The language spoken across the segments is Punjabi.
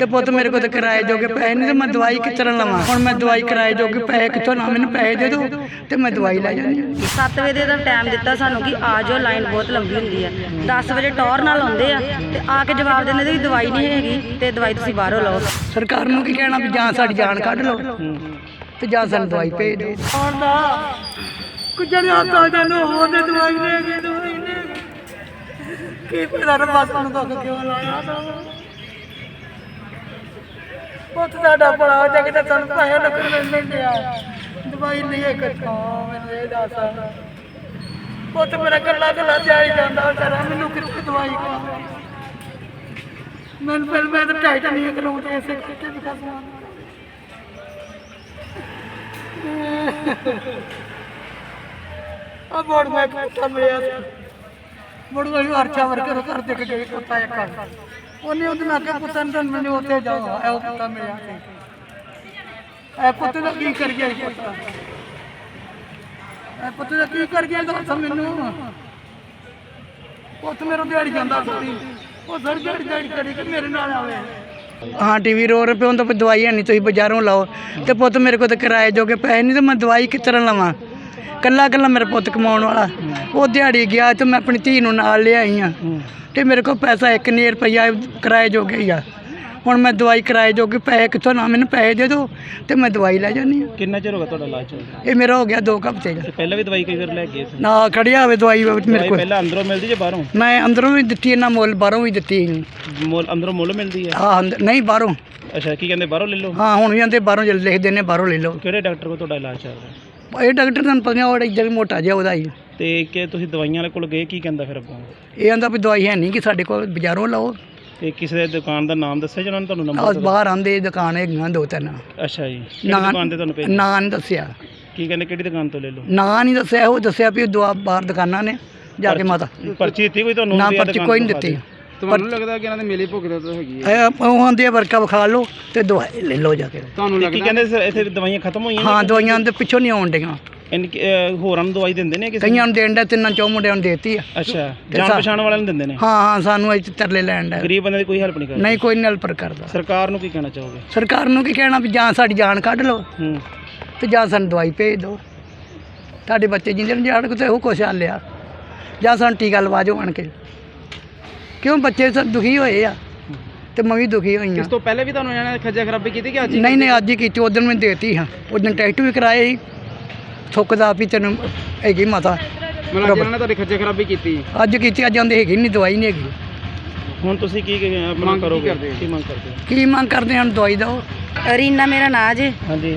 ਤੇ ਪੁੱਤ ਮੇਰੇ ਕੋਲ ਤਾਂ ਕਿਰਾਏ ਜੋਗੇ ਪੈਸੇ ਨਹੀਂ ਤੇ ਮੈਂ ਦਵਾਈ ਕਿੱਥੋਂ ਲਵਾਂ? ਹੁਣ ਮੈਂ ਦਵਾਈ ਕਿਰਾਏ ਜੋਗੇ ਪੈਸੇ ਕਿੱਥੋਂ ਨਾ ਮੈਨੂੰ ਪੈਸੇ ਦੇ ਦਿਓ ਤੇ ਮੈਂ ਦਵਾਈ ਲੈ ਜਾਂਦੀ ਹਾਂ। 7 ਵਜੇ ਦਾ ਟਾਈਮ ਦਿੱਤਾ ਸਾਨੂੰ ਕਿ ਆ ਜਾਓ ਲਾਈਨ ਬਹੁਤ ਲੰਬੀ ਹੁੰਦੀ ਹੈ 10 ਵਜੇ ਟੌਰ ਨਾਲ ਆਉਂਦੇ ਆ ਤੇ ਆ ਕੇ ਜਵਾਬ ਦਿੰਦੇ ਨੇ ਵੀ ਦਵਾਈ ਨਹੀਂ ਹੈਗੀ ਤੇ ਦਵਾਈ ਤੁਸੀਂ ਬਾਹਰੋਂ ਲਓ। ਸਰਕਾਰ ਨੂੰ ਕੀ ਕਹਿਣਾ ਵੀ ਜਾਂ ਸਾਡੀ ਜਾਨ ਕੱਢ ਲਓ ਤੇ ਜਾਂ ਸਾਨੂੰ ਦਵਾਈ ਭੇਜ ਦਿਓ। ਆਉਂਦਾ ਕੁਝੜ ਜਾਂਦਾ ਜਾਨੂੰ ਉਹਦੇ ਦਵਾਈ ਲੈ ਕੇ ਦਵਾਈ ਲੈ ਕੀ। ਪਤਾ ਰੱਬਾ ਸਾਨੂੰ ਦੁੱਖ ਕਿਉਂ ਲਾਇਆ ਪੁੱਤ ਸਾਡਾ ਬੜਾ ਹੋ ਜਾ ਕੇ ਤਾਂ ਸਾਨੂੰ ਪੈਸੇ ਲੱਗਣ ਮਿਲਦੇ ਆ। ਦਵਾਈ ਨਹੀਂ ਹੈ ਕਿੱਥੋਂ ਮੈਨੂੰ ਇਹ ਦੱਸ। ਪੁੱਤ ਮੇਰਾ ਕੱਲਾ ਕੱਲਾ ਜਾਈ ਜਾਂਦਾ ਵਿਚਾਰਾ, ਮੈਨੂੰ ਕਿੱਥੇ ਦਵਾਈ ਖਾਵਾਂ ਮੈਨੂੰ ਫਿਰ ਮੈਂ ਤਾਂ ਟਾਈਟ ਨਹੀਂ ਕਰਾਉਂਦੇ ਇਸੇ ਕਰਕੇ ਵੀ ਕਰਦਾ ਆ ਬੋੜ ਮੈਂ ਕੁੱਤਾ ਮਿਲਿਆ ਸੀ। ਬੋੜ ਵਾਲੀ ਅਰਚਾ ਵਰਕਰ ਕਰ ਦੇ ਕੇ ਗਈ ਕੁੱਤਾ ਇੱਕ। ਉਹਨੇ ਉਹਦੇ ਨਾਲ ਕਿਹਾ, ਪੁੱਤਾਂ ਨੂੰ ਮੈਨੂੰ ਉੱਥੇ ਜਾਓ, ਇਹ ਉਹ ਕੁੱਤਾ ਮਿਲਿਆ ਸੀ। ਇਹ ਪੁੱਤ ਦਾ ਕੀ ਕਰ ਗਿਆ ਪੁੱਤ ਇਹ ਪੁੱਤ ਦਾ ਕੀ ਕਰ ਗਿਆ ਦੱਸ ਮੈਨੂੰ? ਪੁੱਤ ਮੇਰਾ ਦਿਹਾੜੀ ਜਾਂਦਾ ਸੀ ਉਹ ਸਰ ਦਿਹਾੜੀ ਦਿਹਾੜੀ ਕਰੀ ਕਿ ਮੇਰੇ ਨਾਲ ਆਵੇ। ਹਾਂ, ਟੀਵੀ ਰੋ ਰੁਪਏ ਹੁੰਦਾ ਪਰ ਦਵਾਈ ਹੈ ਨਹੀਂ ਤੁਸੀਂ ਬਾਜ਼ਾਰੋਂ ਲਾਓ। ਤੇ ਪੁੱਤ ਮੇਰੇ ਕੋਲ ਤਾਂ ਕਿਰਾਏ ਜੋਗੇ ਪੈਸੇ ਨਹੀਂ ਤੇ ਮੈਂ ਦਵਾਈ ਕਿਸ ਤਰ੍ਹਾਂ ਲਵਾਂ? ਕੱਲਾ ਕੱਲਾ ਮੇਰਾ ਪੁੱਤ ਕਮਾਉਣ ਵਾਲਾ। ਉਹ ਦਿਹਾੜੀ ਗਿਆ ਤੇ ਮੈਂ ਆਪਣੀ ਧੀ ਨੂੰ ਨਾਲ ਲਿਆਈ ਆ। ਤੇ ਮੇਰੇ ਕੋਲ ਪੈਸਾ 1 ਨਹੀਂ ਰੁਪਈਆ ਕਿਰਾਏ ਜੋਗੇ ਹੀ ਆ। ਹੁਣ ਮੈਂ ਦਵਾਈ ਕਿਰਾਏ ਜੋਗੇ ਪੈਸੇ ਕਿੱਥੋਂ ਨਾ ਮੈਨੂੰ ਪੈਸੇ ਦੇ ਦਿਓ ਤੇ ਮੈਂ ਦਵਾਈ ਲੈ ਜਾਂਦੀ ਆ। ਕਿੰਨਾ ਚਿਰ ਹੋ ਗਿਆ ਤੁਹਾਡਾ ਇਲਾਜ ਚੱਲਦਾ ਇਹ ਮੇਰਾ ਹੋ ਗਿਆ 2 ਹਫ਼ਤੇ ਦਾ। ਪਹਿਲਾਂ ਵੀ ਦਵਾਈ ਕਈ ਵਾਰ ਲੈ ਗਏ ਸੀ? ਨਾ ਖੜਿਆ ਹੋਵੇ ਦਵਾਈ ਮੇਰੇ ਕੋਲ। ਪਹਿਲਾਂ ਅੰਦਰੋਂ ਮਿਲਦੀ ਜੇ ਬਾਹਰੋਂ? ਮੈਂ ਅੰਦਰੋਂ ਵੀ ਦਿੱਤੀ ਇਹਨਾਂ ਮੁੱਲ ਬਾਹਰੋਂ ਵੀ ਦਿੱਤੀ ਮੁੱਲ ਅੰਦਰੋਂ ਮੁੱਲ ਮਿਲਦੀ ਹੈ? ਹਾਂ ਅੰਦਰ- ਨਹੀਂ ਬਾਹਰੋਂ। ਅੱਛਾ ਕੀ ਕਹਿੰਦੇ ਬਾਹਰੋਂ ਲੈ ਲਓ? ਹਾਂ ਹੁਣ ਵੀ ਆਂਦੇ ਬਾਹਰੋਂ ਜਲ ਲਿਖਦੇ ਨੇ ਬਾਹਰੋਂ ਲੈ ਲਓ। ਕਿਹੜੇ ਡਾਕਟਰ ਕੋਲ ਤੁਹਾਡਾ ਇਲਾਜ ਚੱਲ ਰਿਹਾ? ਇਹ ਡਾਕਟਰ ਤੁਹਾਨੂੰ ਪਤਾ ਉਹ ਇੱਧਰ ਮੋਟਾ ਜਿਹਾ ਉਹਦਾ ਹੀ। ਤੇ ਕਿ ਤੁਸੀਂ ਦਵਾਈਆਂ ਵਾਲੇ ਕੋਲ ਗਏ ਕੀ ਕਹਿੰਦਾ ਫਿਰ ਅੱਗੋਂ? ਇਹ ਆਂਦਾ ਵੀ ਦਵਾਈ ਹੈ ਨਹੀਂ ਕਿ ਸਾਡੇ ਕੋਲ ਬਾਜ਼ਾਰੋਂ ਲਓ। ਤੇ ਕਿਸੇ ਦੇ ਦੁਕਾਨ ਦਾ ਨਾਮ ਦੱਸਿਆ ਜਿਹਨਾਂ ਨੇ ਤੁਹਾਨੂੰ ਆਹ ਨੰਬਰ ਬਾਹਰ ਆਂਦੇ ਦੁਕਾਨ ਹੈਗੀਆਂ ਦੋ ਤਿੰਨ। ਅੱਛਾ ਜੀ। ਕਿਹੜੀ ਨਾਂ ਦੁਕਾਨ ਤੇ ਤੁਹਾਨੂੰ ਭੇਜ ਨਾਂ ਨਹੀਂ ਦੱਸਿਆ। ਕੀ ਕਹਿੰਦੇ ਕਿਹੜੀ ਦੁਕਾਨ ਤੋਂ ਲੈ ਲਓ? ਨਾਂ ਨਹੀਂ ਦੱਸਿਆ ਉਹ ਦੱਸਿਆ ਵੀ ਦਵਾ ਬਾਹਰ ਦੁਕਾਨਾਂ ਨੇ ਜਾ ਕੇ ਮਾਤਾ। ਪਰਚੀ ਦਿੱਤੀ ਕੋਈ ਤੁਹਾਨੂੰ ਨਾ ਵੀ ਇਹ ਪਰਚੀ ਦੁਕਾਨ ਕੋਈ ਨਹੀਂ ਤੋਂ ਦਿੱਤੀ। ਤੁਹਾਨੂੰ ਲੱਗਦਾ ਕਿ ਇਹਨਾਂ ਦੇ ਮੇਲੇ ਭੁਗਤ ਤਾਂ ਹੈਗੀ ਇਹ ਉਹ ਆਂਦੇ ਆ ਵਰਕਾ ਵਿਖਾ ਲਓ ਤੇ ਦਵਾਈ ਲੈ ਲਓ ਜਾ ਕੇ। ਤੁਹਾਨੂੰ ਲੱਗਦਾ ਕੀ ਕਹਿੰਦੇ ਸਰ ਇੱਥੇ ਦਵਾਈਆਂ ਖਤਮ ਹੋਈਆਂ ਹਾਂ ਦਵਾਈਆਂ ਦੇ ਪਿੱਛੋਂ ਨਹੀਂ ਆਉਣ ਡੀਆਂ ਇਨ ਅਹ ਹੋਰਾਂ ਨੂੰ ਦਵਾਈ ਦਿੰਦੇ ਨੇ ਕਿਸੇ ਕਈਆਂ ਨੂੰ? ਦੇਣ ਦਾ ਤਿੰਨਾਂ ਚੌ ਮੁੰਡਿਆਂ ਨੂੰ ਦੇਤੀ ਆ। ਅੱਛਾ ਜਾਣ ਪਛਾਣ ਵਾਲਿਆਂ ਨੂੰ ਦਿੰਦੇ ਨੇ? ਹਾਂ ਹਾਂ ਸਾਨੂੰ ਇੱਥੇ ਤਰਲੇ ਲੈਣ ਦਾ ਗਰੀਬ ਬੰਦੇ ਦੀ ਕੋਈ ਹੈਲਪ ਨਹੀਂ ਕਰਦੇ। ਨਹੀਂ ਕੋਈ ਨਲਪਰ ਕਰਦਾ। ਸਰਕਾਰ ਨੂੰ ਕੀ ਕਹਿਣਾ ਚਾਹੋਗੇ? ਸਰਕਾਰ ਨੂੰ ਕੀ ਕਹਿਣਾ ਵੀ ਜਾਂ ਸਾਡੀ ਜਾਨ ਕੱਢ ਲਓ ਹੂੰ। ਤੇ ਜਾਂ ਸਾਨੂੰ ਦਵਾਈ ਭੇਜ ਦਿਓ। ਤੁਹਾਡੇ ਬੱਚੇ ਜਿੰਦੇ ਨੂੰ ਜਾਣ ਕਿਤੇ ਉਹ ਕੁਛ ਹਾਲ ਲਿਆ। ਜਾਂ ਸਾਨੂੰ ਟੀਕਾ ਲਵਾ ਜਾਓ ਆਣ ਕੇ। ਕਿਉਂ ਬੱਚੇ ਸਭ ਦੁਖੀ ਹੋਏ ਆ? ਤੇ ਮੈਂ ਵੀ ਦੁਖੀ ਹੋਈ ਆ ਤੋਂ ਪਹਿਲੇ ਵੀ ਤੁਹਾਨੂੰ ਇਹਨਾਂ ਨੇ ਖੱਜਾ ਖਰਾਬੀ ਕੀਤੀ ਕਿ ਅੱਜ ਨਹੀਂ ਨਹੀਂ ਅੱਜ ਹੀ ਕੀਤੀ ਉਦੋਂ ਮੈਂ ਦੇਤੀ ਹਾਂ। ਉਦੋਂ ਟੈਸਟ ਵੀ ਕਰਾਏ ਸੀ। ਥੁੱਕਦਾ ਵੀ ਤੈਨੂੰ ਹੈਗੀ ਮਾਤਾ। ਮਤਲਬ ਇਹਨਾਂ ਨੇ ਤੁਹਾਡੀ ਖੱਜਾ ਖਰਾਬੀ ਕੀਤੀ। ਅੱਜ ਕੀਤੀ ਅੱਜ ਆਂਦੇ ਹੈਗੀ ਨਹੀਂ ਦਵਾਈ ਨਹੀਂ ਹੈਗੀ। ਹੁਣ ਤੁਸੀਂ ਕੀ ਕੀ ਆਪਣਾ ਕਰੋਗੇ? ਕੀ ਮੰਗ ਕਰਦੇ ਹੋ? ਕੀ ਮੰਗ ਕਰਦੇ ਹਨ ਦਵਾਈ ਦਿਓ। ਰੀਨਾ ਮੇਰਾ ਨਾਂ ਜੇ ਹਾਂਜੀ।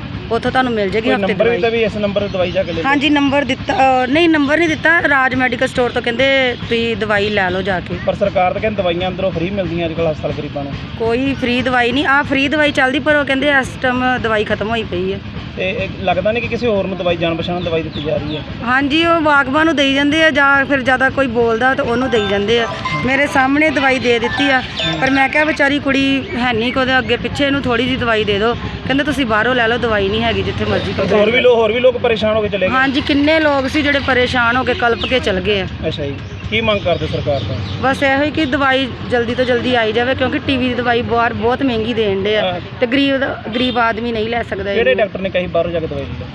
ਉੱਥੋਂ ਤੁਹਾਨੂੰ ਮਿਲ ਜੇਗੀ ਹਫ਼ਤੇ ਨੰਬਰ ਵੀ ਤਾਂ ਵੀ ਇਸ ਨੰਬਰ ਤੇ ਦਵਾਈ ਜਾ ਕੇ ਲੈ। ਹਾਂਜੀ ਨੰਬਰ ਦਿੱਤਾ ਨਹੀਂ ਨੰਬਰ ਨਹੀਂ ਦਿੱਤਾ। ਰਾਜ ਮੈਡੀਕਲ ਸਟੋਰ ਤੋਂ ਕਹਿੰਦੇ ਤੁਸੀਂ ਦਵਾਈ ਲੈ ਲਓ ਜਾ ਕੇ। ਪਰ ਸਰਕਾਰ ਤਾਂ ਕਹਿੰਦੀ ਦਵਾਈਆਂ ਅੰਦਰੋਂ ਫ੍ਰੀ ਮਿਲਦੀਆਂ ਅੱਜ ਕੱਲ੍ਹ ਹਸਪਤਾਲ ਗਰੀਬਾਂ ਨੂੰ। ਕੋਈ ਫ੍ਰੀ ਦਵਾਈ ਨਹੀਂ। ਆ ਫ੍ਰੀ ਦਵਾਈ ਚੱਲਦੀ ਪਰ ਉਹ ਕਹਿੰਦੇ ਇਸ ਟਾਈਮ ਦਵਾਈ ਖਤਮ ਹੋਈ ਪਈ ਹੈ। ਤੇ ਇਹ ਲੱਗਦਾ ਨਹੀਂ ਕਿ ਕਿਸੇ ਹੋਰ ਨੂੰ ਦਵਾਈ ਜਾਣ ਪਛਾਣ ਦਵਾਈ ਦਿੱਤੀ ਜਾ ਰਹੀ ਹੈ। ਹਾਂਜੀ ਉਹ ਬਾਗਬਾਨ ਨੂੰ ਦੇਈ ਜਾਂਦੇ ਆ ਜਾਂ ਫਿਰ ਜ਼ਿਆਦਾ ਕੋਈ ਬੋਲਦਾ ਤਾਂ ਉਹਨੂੰ ਦੇਈ ਜਾਂਦੇ ਆ। ਮੇਰੇ ਸਾਹਮਣੇ ਦਵਾਈ ਦੇ ਦਿੱਤੀ ਆ ਪਰ ਮੈਂ ਕਿਹਾ ਵਿਚਾਰੀ ਕੁੜੀ ਹੈ ਨਹੀਂ ਕੋਦੇ ਅੱਗੇ ਪਿੱਛੇ ਇਹਨੂੰ ਥੋੜੀ ਜੀ ਦਵਾਈ ਦੇ ਦਿਓ। ਕਹਿੰਦੇ ਤੁਸੀਂ ਬਾਹਰੋਂ ਲੈ ਲਓ ਦਵਾਈ ਨਹੀਂ ਹੈਗੀ ਜਿੱਥੇ ਮਰਜ਼ੀ ਤੇ ਹੋਰ ਵੀ ਲੋਕ ਹੋਰ ਵੀ ਲੋਕ ਪਰੇਸ਼ਾਨ ਹੋ ਕੇ ਚਲੇ ਗਏ? ਹਾਂਜੀ ਕਿੰਨੇ ਲੋਕ ਸੀ ਜਿਹੜੇ ਪਰੇਸ਼ਾਨ ਹੋ ਕੇ ਕਲਪ ਕੇ ਚਲ ਗਏ ਆ। ਅੱਛਾ ਜੀ। ਕੀ ਮੰਗ ਕਰਦੇ ਸਰਕਾਰ ਤੋਂ? ਬਸ ਇਹੋ ਹੀ ਕਿ ਦਵਾਈ ਜਲਦੀ ਤੋਂ ਜਲਦੀ ਆਈ ਜਾਵੇ ਕਿਉਂਕਿ ਟੀਵੀ ਦੀ ਦਵਾਈ ਬਾਹਰ ਬਹੁਤ ਮਹਿੰਗੀ ਦੇਣ ਦੇ ਆ। ਤੇ ਗਰੀਬ ਦਾ- ਗਰੀਬ ਆਦਮੀ ਨਹੀਂ ਲੈ ਸਕਦਾ ਕਿਹੜੇ ਇਹਨੂੰ। ਡਾਕਟਰ ਨੇ ਕਹੀ ਬਾਹਰੋਂ ਜਾ ਕੇ ਦਵਾਈ ਲੈ?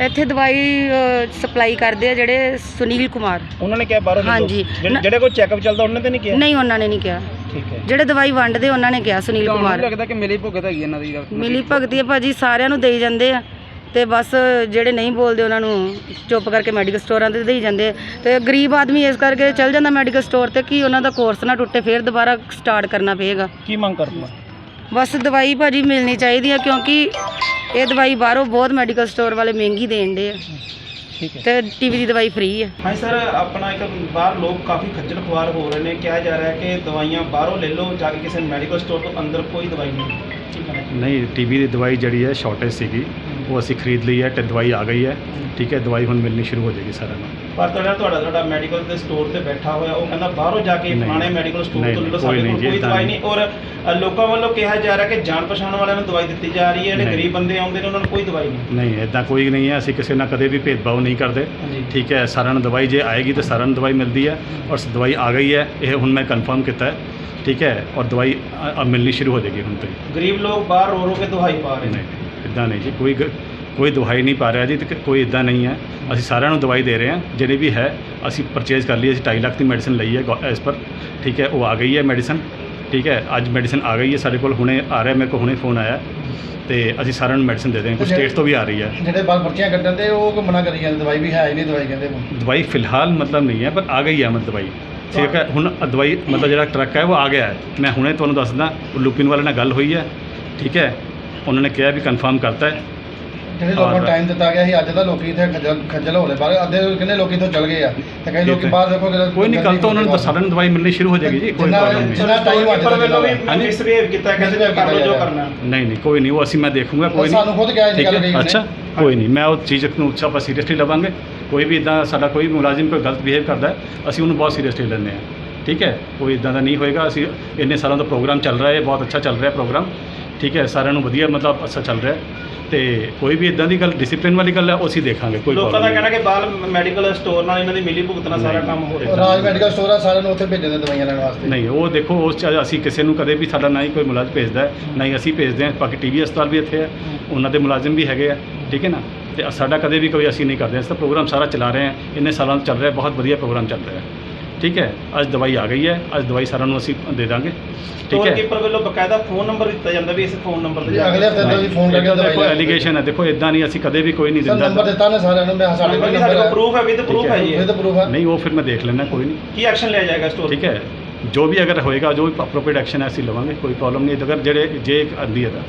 ਲਓ ਇੱਥੇ ਦਵਾਈ ਸਪਲਾਈ ਕਰਦੇ ਆ ਜਿਹੜੇ ਸੁਨੀਲ ਕੁਮਾਰ। ਉਹਨਾਂ ਨੇ ਕਿਹਾ ਬਾਹਰੋਂ ਲੈ ਲਓ। ਹਾਂਜੀ। ਜਿਹੜੇ- ਜਿਹੜੇ ਕੋਈ ਚੈੱਕਅਪ ਚੱਲਦਾ ਉਹਨਾਂ ਤੇ ਨਹੀਂ ਕਿਹਾ? ਨਹੀਂ ਉਹਨਾਂ ਨੇ ਨਹੀਂ ਕਿਹਾ। ਠੀਕ ਹੈ। ਜਿਹੜੇ ਦਵਾਈ ਵੰਡਦੇ ਉਹਨਾਂ ਨੇ ਕਿਹਾ ਸੁਨੀਲ ਕੁਮਾਰ। ਲੱਗਦਾ ਕਿ ਮੇਰੀ ਭੁਗਤ ਹੈਗੀ ਇਹਨਾਂ ਦੀ? ਮਿਲੀ ਭਗਤੀ ਆ ਭਾਜੀ ਸਾਰਿਆਂ ਨੂੰ ਦੇਈ ਜਾਂਦੇ ਆ। ਤੇ ਬਸ ਜਿਹੜੇ ਨਹੀਂ ਬੋਲਦੇ ਉਹਨਾਂ ਨੂੰ ਚੁੱਪ ਕਰਕੇ ਮੈਡੀਕਲ ਸਟੋਰਾਂ ਤੇ ਦੇਈ ਜਾਂਦੇ ਆ। ਤੇ ਗਰੀਬ ਆਦਮੀ ਇਸ ਕਰਕੇ ਚੱਲ ਜਾਂਦਾ ਮੈਡੀਕਲ ਸਟੋਰ ਤੇ ਕਿ ਉਹਨਾਂ ਦਾ ਕੋਰਸ ਨਾ ਟੁੱਟੇ ਫਿਰ ਦੁਬਾਰਾ ਸਟਾਰਟ ਕਰਨਾ ਪਏਗਾ। ਕੀ ਮੰਗ ਕਰਦੇ ਹੋ? ਬਸ ਦਵਾਈ ਭਾਜੀ ਮਿਲਣੀ ਚਾਹੀਦੀ ਆ ਕਿਉਂਕਿ ਇਹ ਦਵਾਈ ਬਾਹਰੋਂ ਬਹੁਤ ਮੈਡੀਕਲ ਸਟੋਰ ਵਾਲੇ ਮਹਿੰਗੀ ਦੇਣ ਦੇ ਆ। ਠੀਕ ਹੈ। ਤੇ ਟੀਵੀ ਦੀ ਦਵਾਈ ਫ੍ਰੀ ਆ ਹਾਂ ਸਰ ਆਪਣਾ ਇੱਕ ਬਾਹਰ ਲੋਕ ਕਾਫੀ ਖੱਜਲ ਖੁਆਰ ਹੋ ਰਹੇ ਨੇ। ਕਿਹਾ ਜਾ ਰਿਹਾ ਹੈ ਕਿ ਦਵਾਈਆਂ ਬਾਹਰੋਂ ਲੈ ਲਓ ਜਾ ਕੇ ਕਿਸੇ ਮੈਡੀਕਲ ਸਟੋਰ ਤੋਂ ਅੰਦਰ ਕੋਈ ਦਵਾਈ ਨਹੀਂ। ਕੀ ਕਹਿਣਾ ਚਾਹੁੰਦੇ? ਨਹੀਂ ਟੀਬੀ ਦੀ ਦਵਾਈ ਜਿਹੜੀ ਹੈ ਸ਼ਾਰਟੇਜ ਸੀਗੀ। ਉਹ ਅਸੀਂ ਖਰੀਦ ਲਈ ਹੈ ਤੇ ਦਵਾਈ ਆ ਗਈ ਹੈ। ਠੀਕ ਹੈ ਦਵਾਈ ਹੁਣ ਮਿਲਣੀ ਸ਼ੁਰੂ ਹੋ ਜਾਏਗੀ ਸਾਰਿਆਂ ਨੂੰ। ਪਰ ਤੁਹਾਡਾ ਤੁਹਾਡਾ ਤੁਹਾਡਾ ਮੈਡੀਕਲ ਦੇ ਸਟੋਰ ਤੇ ਬੈਠਾ ਹੋਇਆ ਉਹ ਕਹਿੰਦਾ ਬਾਹਰੋਂ ਜਾ ਕੇ ਨਹੀਂ। ਫਲਾਣੇ ਮੈਡੀਕਲ ਸਟੋਰ ਨਹੀਂ, ਤੋਂ ਲੈ ਲਓ ਕੋਈ ਸਾਡੇ ਨਹੀਂ ਕੋਲ ਜੀ, ਕੋਈ ਏਦਾਂ ਦਵਾਈ ਨਹੀਂ। ਨਹੀਂ। ਔਰ ਲੋਕਾਂ ਵੱਲੋਂ ਕਿਹਾ ਜਾ ਰਿਹਾ ਕਿ ਜਾਣ ਪਛਾਣ ਵਾਲਿਆਂ ਨੂੰ ਦਵਾਈ ਦਿੱਤੀ ਜਾ ਰਹੀ ਹੈ ਜਿਹੜੇ ਨਹੀਂ। ਗਰੀਬ ਬੰਦੇ ਆਉਂਦੇ ਨੇ ਉਹਨਾਂ ਨੂੰ ਕੋਈ ਦਵਾਈ ਨਹੀਂ। ਨਹੀਂ ਇਦਾਂ ਕੋਈ ਨਹੀਂ ਹੈ। ਅਸੀਂ ਕਿਸੇ ਨਾਲ ਕਦੇ ਵੀ ਭੇਦਭਾਵ ਨਹੀਂ ਕਰਦੇ। ਹਾਂਜੀ। ਠੀਕ ਹੈ ਸਾਰਿਆਂ ਨੂੰ ਦਵਾਈ ਜੇ ਆਏਗੀ ਤਾਂ ਸਾਰਿਆਂ ਨੂੰ ਦਵਾਈ ਮਿਲਦੀ ਹੈ ਔਰ ਦਵਾਈ ਆ ਗਈ ਹੈ ਇਹ ਹੁਣ ਮੈਂ ਕਨਫਰਮ ਕੀਤਾ ਹੈ। ਠੀਕ ਹੈ ਔਰ ਦਵਾਈ ਅ- ਅ ਮਿਲਣੀ ਸ਼ੁਰੂ ਹੋ ਜਾਏਗੀ ਹੁਣ ਤੋਂ ਹੀ ਗਰੀਬ ਲੋਕ ਬਾਹਰ ਰੋ ਰੋ ਕੇ ਦਵਾਈ ਪਾ ਰਹੇ ਨਹੀਂ ਨੇ ਇਦਾਂ ਨਹੀਂ ਜੀ ਕੋਈ ਗ- ਕੋਈ ਦਵਾਈ ਨਹੀਂ ਪਾ ਰਿਹਾ ਜੀ ਤੇ ਕੋਈ ਇਦਾਂ ਨਹੀਂ ਹੈ। ਅਸੀਂ ਸਾਰਿਆਂ ਨੂੰ ਦਵਾਈ ਦੇ ਰਹੇ ਹਾਂ ਜਿਹੜੀ ਵੀ ਹੈ ਅਸੀਂ ਪਰਚੇਜ਼ ਕਰ ਲਈ ਅਸੀਂ 2.5 ਲੱਖ ਦੀ ਮੈਡੀਸਨ ਲਈ ਹੈ ਐਸ ਪਰ। ਠੀਕ ਹੈ ਉਹ ਆ ਗਈ ਹੈ ਮੈਡੀਸਨ ਠੀਕ ਹੈ ਅੱਜ ਮੈਡੀਸਨ ਆ ਗਈ ਹੈ ਸਾਡੇ ਕੋਲ ਹੁਣੇ ਆ ਰਿਹਾ ਮੇਰੇ ਕੋਲ ਹੁਣੇ ਫੋਨ ਆਇਆ ਤੇ ਅਸੀਂ ਸਾਰਿਆਂ ਨੂੰ ਮੈਡੀਸਨ ਦੇ ਦੇਵਾਂਗੇ ਕੁਝ ਸਟੇਟਸ ਤੋਂ ਵੀ ਆ ਰਹੀ ਹੈ। ਜਿਹੜੇ ਬਾਲ ਪਰਚੀਆਂ ਕੱਢਣ ਦੇ ਉਹ ਮਨਾ ਕਰੀ ਜਾਂਦੇ ਦਵਾਈ ਵੀ ਹੈ ਹੀ ਨਹੀਂ ਦਵਾਈ ਕਹਿੰਦੇ ਦਵਾਈ ਫਿਲਹਾਲ ਮਤਲਬ ਨਹੀਂ ਹੈ ਪਰ ਆ ਗਈ ਹੈ ਮਤਲਬ ਦਵਾਈ। ਠੀਕ ਹੈ ਹੁਣ ਦਵਾਈ ਮਤਲਬ ਜਿਹੜਾ ਟਰੱਕ ਹੈ ਉਹ ਆ ਗਿਆ ਹੈ। ਮੈਂ ਹੁਣੇ ਤੁਹਾਨੂੰ ਦੱਸਦਾ ਲੁਪਿਨ ਵਾਲੇ ਨਾਲ ਗੱਲ ਹੋਈ ਹੈ ਠੀਕ ਹੈ ਉਹਨਾਂ ਨੇ ਕਿਹਾ ਵੀ ਕਨਫਰਮ ਕਰਤਾ ਹੈ। ਜਿਹੜੇ ਲੋਕਾਂ ਨੂੰ ਟਾਈਮ ਦਿੱਤਾ ਗਿਆ ਸੀ ਅੱਜ ਦਾ ਲੋਕੀ ਇੱਥੇ ਖੱਜਲ ਖੱਜਲ ਹੋ ਰਹੇ। ਬਾਹਰ ਅੱਧੇ ਕਿੰਨੇ ਲੋਕੀ ਇੱਥੋਂ ਚਲ ਗਏ ਆ। ਤੇ ਕਈ ਲੋਕੀ ਬਾਹਰ ਦੇਖੋ ਕਿ ਕੋਈ ਨਹੀਂ ਕੱਲ ਤੋਂ ਉਹਨਾਂ ਨੂੰ ਸਾਰਿਆਂ ਨੂੰ ਦਵਾਈ ਮਿਲਣੀ ਸ਼ੁਰੂ ਹੋ ਜਾਏਗੀ ਜੀ ਕੋਈ ਪ੍ਰੋਬਲਮ ਨਹੀਂ। ਜਿੰਨਾ ਟਾਈਮ ਅੱਜ ਪਰ ਵੱਲੋਂ ਵੀ। ਮਿਸਬਿਹੇਵ ਕੀਤਾ ਕਹਿੰਦੇ Misbehave ਕਰ ਲਓ ਜੋ ਕਰਨਾ। ਨਹੀਂ ਨਹੀਂ ਕੋਈ ਨਹੀਂ ਉਹ ਅਸੀਂ ਮੈਂ ਦੇਖੂੰਗਾ ਕੋਈ ਨਹੀਂ। ਸਾਨੂੰ ਖੁਦ ਕਿਹਾ ਗੱਲ ਉਹਨੇ। ਅੱਛਾ ਕੋਈ ਨਹੀਂ ਮੈਂ ਉਹ ਚੀਜ਼ ਨੂੰ ਅੱਛਾ ਆਪਾਂ ਸੀਰੀਅਸਲੀ ਲਵਾਂਗੇ। ਕੋਈ ਵੀ ਇਦਾਂ ਸਾਡਾ ਕੋਈ ਮੁਲਾਜ਼ਮ ਕੋਈ ਗਲਤ ਬਿਹੇਵ ਕਰਦਾ ਹੈ ਅਸੀਂ ਉਹਨੂੰ ਬਹੁਤ ਸੀਰੀਅਸਲੀ ਲੈਂਦੇ ਹਾਂ। ਠੀਕ ਹੈ ਕੋਈ ਇਦਾਂ ਦਾ ਨਹੀਂ ਹੋਏਗਾ ਅਸੀਂ ਇੰਨੇ ਸਾਲਾਂ ਦਾ ਪ੍ਰੋਗਰਾਮ ਚੱਲ ਰਿਹਾ ਹੈ ਬਹੁਤ ਅੱਛਾ ਚੱਲ ਰਿਹਾ ਪ੍ਰੋਗਰਾਮ ਠੀਕ ਹੈ ਸਾਰਿਆਂ ਨੂੰ ਵਧੀਆ ਮਤਲਬ ਅੱਛਾ ਚੱਲ ਰਿਹਾ ਹੈ। ਤੇ ਕੋਈ ਵੀ ਇਦਾਂ ਦੀ ਗੱਲ ਡਿਸਪਲਿਨ ਵਾਲੀ ਗੱਲ ਹੈ ਉਹ ਅਸੀਂ ਦੇਖਾਂਗੇ ਕੋਈ ਲੋਕਾਂ ਦਾ problem ਕਹਿਣਾ ਕਿ ਬਾਲ ਮੈਡੀਕਲ ਸਟੋਰ ਨਾਲ ਇਹਨਾਂ ਦੀ ਮਿਲੀ ਭੁਗਤ ਨਾਲ ਸਾਰਾ। ਕੰਮ ਹੋ ਰਿਹਾ। ਰਾਜ ਮੈਡੀਕਲ ਸਟੋਰ ਆ ਸਾਰਿਆਂ ਨੂੰ ਉੱਥੇ ਭੇਜਣ ਦੇ ਦਵਾਈਆਂ ਲੈਣ ਵਾਸਤੇ। ਨਹੀਂ ਉਹ ਦੇਖੋ ਉਸ 'ਚ ਅਸੀਂ ਕਿਸੇ ਨੂੰ ਕਦੇ ਵੀ ਸਾਡਾ ਨਾ ਹੀ ਕੋਈ ਮੁਲਾਜ਼ਮ ਭੇਜਦਾ ਹੈ, ਨਾ ਹੀ ਅਸੀਂ ਭੇਜਦੇ ਹਾਂ ਬਾਕੀ ਟੀਵੀ ਹਸਪਤਾਲ ਵੀ ਇੱਥੇ ਹੈ ਉਹਨਾਂ ਦੇ ਮੁਲਾਜ਼ਮ ਵੀ ਹੈਗੇ ਆ ਠੀਕ ਹੈ ਨਾ? ਤੇ ਸਾਡਾ ਕਦੇ ਵੀ ਕੋਈ ਅਸੀਂ ਨਹੀਂ ਕਰਦੇ ਇਸ ਦਾ ਪ੍ਰੋਗਰਾਮ ਸਾਰਾ ਚਲਾ ਰਹੇ ਹਾਂ ਇੰਨੇ ਸਾਲਾਂ ਤੋਂ ਚੱਲ ਰਿਹਾ ਬਹੁਤ ਵਧੀਆ ਪ੍ਰੋਗਰਾਮ ਚੱਲ ਰਿਹਾ। ਹੈ ਠੀਕ ਹੈ? ਅੱਜ ਦਵਾਈ ਆ ਗਈ ਹੈ। ਅੱਜ ਦਵਾਈ ਸਾਰਿਆਂ ਨੂੰ ਅਸੀਂ ਦੇ ਦਾਂਗੇ। ਠੀਕ ਸਟੋਰ ਹੈ? ਕੀਪਰ ਵੱਲੋਂ ਬਕਾਇਦਾ ਫੋਨ ਨੰਬਰ ਦਿੱਤਾ ਜਾਂਦਾ ਵੀ ਇਸ ਫੋਨ ਨੰਬਰ ਤੇ ਜੀ, ਅਗਲੇ ਹਫ਼ਤੇ ਤੋਂ ਅਸੀਂ ਫੋਨ ਕਰਕੇ ਦਵਾਈ ਲੈ ਐਲੀਗੇਸ਼ਨ ਹੈ। ਦੇਖੋ ਇਦਾਂ ਨਹੀਂ ਅਸੀਂ ਕਦੇ ਵੀ ਕੋਈ ਨਹੀਂ ਦਿੰਦਾ। ਨੰਬਰ ਦਿੱਤਾ ਨੇ ਸਾਰਿਆਂ ਨੂੰ ਮੈਂ ਸਾਡੇ ਕੋਲ ਸਾਡੇ ਕੋਲ ਪ੍ਰੂਫ ਹੈ। ਵਿਦ ਪ੍ਰੂਫ ਹੈ। ਜੀ। ਤਾਂ ਪ੍ਰੂਫ ਹੈ। ਨਹੀਂ ਉਹ ਫਿਰ ਮੈਂ ਦੇਖ ਲੈਣਾ ਕੋਈ ਨਹੀਂ। ਕੀ ਐਕਸ਼ਨ ਲਿਆ ਜਾਏਗਾ ਸਟੋਰ ਠੀਕ ਹੈ? ਜੋ ਵੀ ਅਗਰ ਹੋਏਗਾ ਜੋ ਵੀ ਅਪਰੋਪਰੀਏਟ ਐਕਸ਼ਨ ਹੈ ਅਸੀਂ ਲਵਾਂਗੇ ਕੋਈ ਪ੍ਰੋਬਲਮ ਨਹੀਂ। ਅਗਰ ਜਿਹੜੇ ਜੇ ਆਂਦੀ ਹੈ ਤਾਂ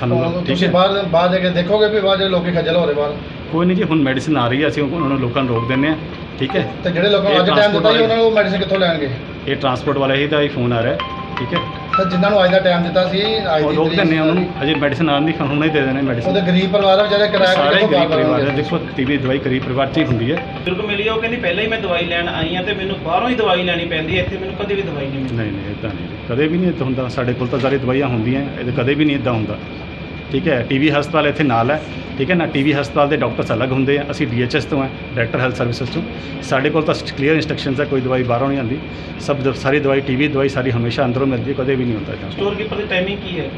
ਸਾਨੂੰ ਠੀਕ ਤੁਸੀਂ ਹੈ? ਬਾਹਰ ਬਾਹਰ ਜਾ ਕੇ ਦੇਖੋਗੇ ਵੀ ਬਾਹਰ ਲੋਕੀ ਖੱਜਲ ਹੋ ਰਹੇ ਬਾਹਰ। ਕੋਈ ਨਹੀਂ ਜੀ ਹੁਣ ਮੈਡੀਸਿਨ ਆ ਰਹੀ ਹੈ ਅਸੀਂ ਉਹਨਾਂ ਨੂੰ ਲੋਕਾਂ ਨੂੰ ਰੋਕ ਦਿੰਦੇ ਹਾਂ ਠੀਕ ਹੈ? ਤੇ ਜਿਹੜੇ ਲੋਕਾਂ ਨੂੰ ਅੱਜ ਟਾਈਮ ਦਿੱਤਾ ਸੀ transport ਉਹਨਾਂ ਨੂੰ ਮੈਡੀਸਿਨ ਕਿੱਥੋਂ ਲੈਣਗੇ? ਇਹ ਟਰਾਂਸਪੋਰਟ ਵਾਲੇ ਹੀ ਦਾ ਹੀ ਫੋਨ ਆ ਰਿਹਾ ਹੈ, ਠੀਕ ਹੈ? ਤੇ ਜਿਨ੍ਹਾਂ ਨੂੰ ਅੱਜ ਦਾ ਟਾਈਮ ਦਿੱਤਾ ਸੀ ਅੱਜ ਉਹ ਦੀ ਰੋਕ ਤਰੀਕ ਦਿੰਦੇ ਹਾਂ ਉਹਨਾਂ ਨੂੰ। ਅਜੇ ਮੈਡੀਸਿਨ ਆਉਣ ਦੀ ਹੁਣੇ ਦੇ ਦੇਣੇ ਮੈਡੀਸਿਨ ਉਹਦੇ ਗਰੀਬ ਪਰਿਵਾਰ ਆ ਵਿਚਾਰੇ ਕਿਰਾਇਆ ਸਾਰੇ ਕਿੱਥੋਂ ਗਰੀਬ ਪਰਿਵਾਰ ਹੈ ਦੇਖੋ ਟੀਵੀ ਦਵਾਈ ਗਰੀਬ ਪਰਿਵਾਰ 'ਚ ਹੀ ਹੁੰਦੀ ਹੈ। ਬਜ਼ੁਰਗ ਮਿਲੀ ਉਹ ਕਹਿੰਦੀ ਪਹਿਲਾਂ ਹੀ ਮੈਂ ਦਵਾਈ ਲੈਣ ਆਈ ਹਾਂ ਤੇ ਮੈਨੂੰ ਬਾਹਰੋਂ ਹੀ ਦਵਾਈ ਲੈਣੀ ਪੈਂਦੀ ਹੈ ਇੱਥੇ ਮੈਨੂੰ ਕਦੇ ਵੀ ਦਵਾਈ ਨਹੀਂ ਮਿਲਦੀ। ਨਹੀਂ ਨਹੀਂ ਇਦਾਂ ਨਹੀਂ ਜੀ। ਕਦੇ ਵੀ ਨਹੀਂ ਇਦਾਂ ਹੁੰਦਾ ਸਾਡੇ ਕੋਲ ਤਾਂ ਸਾਰੀ ਦਵਾਈਆਂ ਹੁੰਦੀਆਂ ਇਹ ਕਦੇ ਵੀ ਨਹੀਂ ਇਦਾਂ ਹੁੰਦਾ। ਠੀਕ ਹੈ? ਟੀਵੀ ਹਸਪਤਾਲ ਇੱਥੇ ਨਾਲ ਹੈ ਠੀਕ ਹੈ? ਨਾ ਟੀਵੀ ਹਸਪਤਾਲ ਦੇ ਡਾਕਟਰਸ ਅਲੱਗ ਹੁੰਦੇ ਆ ਅਸੀਂ ਡੀਐਚਐਸ ਤੋਂ ਹੈ ਡਾਇਰੈਕਟਰ ਹੈਲਥ ਸਰਵਿਸਿਜ਼ ਤੋਂ। ਸਾਡੇ ਕੋਲ ਤਾਂ ਕਲੀਅਰ ਇੰਸਟਰਕਸ਼ਨਸ ਹੈ ਕੋਈ ਦਵਾਈ ਬਾਹਰੋਂ ਨਹੀਂ ਆਉਂਦੀ। ਸਭ ਸਾਰੀ ਦਵਾਈ ਟੀਵੀ ਦਵਾਈ ਸਾਰੀ ਹਮੇਸ਼ਾ ਅੰਦਰੋਂ ਮਿਲਦੀ ਹੈ ਕਦੇ ਵੀ ਨਹੀਂ ਹੁੰਦਾ। ਸਟੋਰ ਕੀਪਰ ਦੀ ਟਾਈਮਿੰਗ ਕੀ ਹੈ?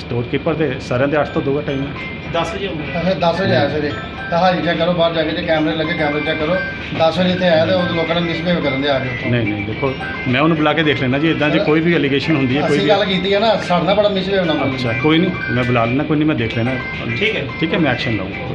ਸਟੋਰ ਕੀਪਰ ਦੇ ਸਾਰਿਆਂ ਦੇ 8 ਤੋਂ 2 ਦਾ ਟਾਈਮ ਹੈ। 10 ਵਜੇ ਹੁੰਦਾ ਅੱਛਾ 10 ਵਜੇ ਆਇਆ ਸਵੇਰੇ। ਤਾਂ ਹਾਰੀ ਚੈੱਕ ਕਰੋ ਬਾਹਰ ਜਾ ਕੇ ਜੇ ਕੈਮਰੇ ਲੱਗੇ ਕੈਮਰੇ ਚੈੱਕ ਕਰੋ। 10 ਵਜੇ ਇੱਥੇ ਆਇਆ ਤੇ ਉਹ ਲੋਕਾਂ ਨੇ ਮਿਸਬਿਹੇਵ ਕਰਨ ਦੇ ਆ ਕੇ ਉੱਥੋਂ। ਨਹੀਂ ਨਹੀਂ ਦੇਖੋ ਮੈਂ ਉਹਨੂੰ ਬੁਲਾ ਕੇ ਦੇਖ ਲੈਣਾ ਜੀ ਇਦਾਂ ਜੇ ਕੋਈ ਵੀ ਅਲੀਗੇਸ਼ਨ ਹੁੰਦੀ ਹੈ ਕੋਈ ਅਸੀਂ ਵੀ ਗੱਲ ਕੀਤੀ ਹੈ ਨਾ ਸਾਡੇ ਨਾਲ ਬੜਾ ਮਿਸਬਿਹੇਵ ਨਾ ਬੋਲੋ ਅੱਛਾ ਕੋਈ ਨਹੀਂ ਮੈਂ ਬੁਲਾ ਲੈਣਾ ਕੋਈ ਨਹੀਂ ਮੈਂ ਦੇਖ ਲੈਣਾ ਠੀਕ ਹੈ। ਠੀਕ ਹੈ ਮੈਂ ਐਕਸ਼ਨ ਲਵਾਂਗਾ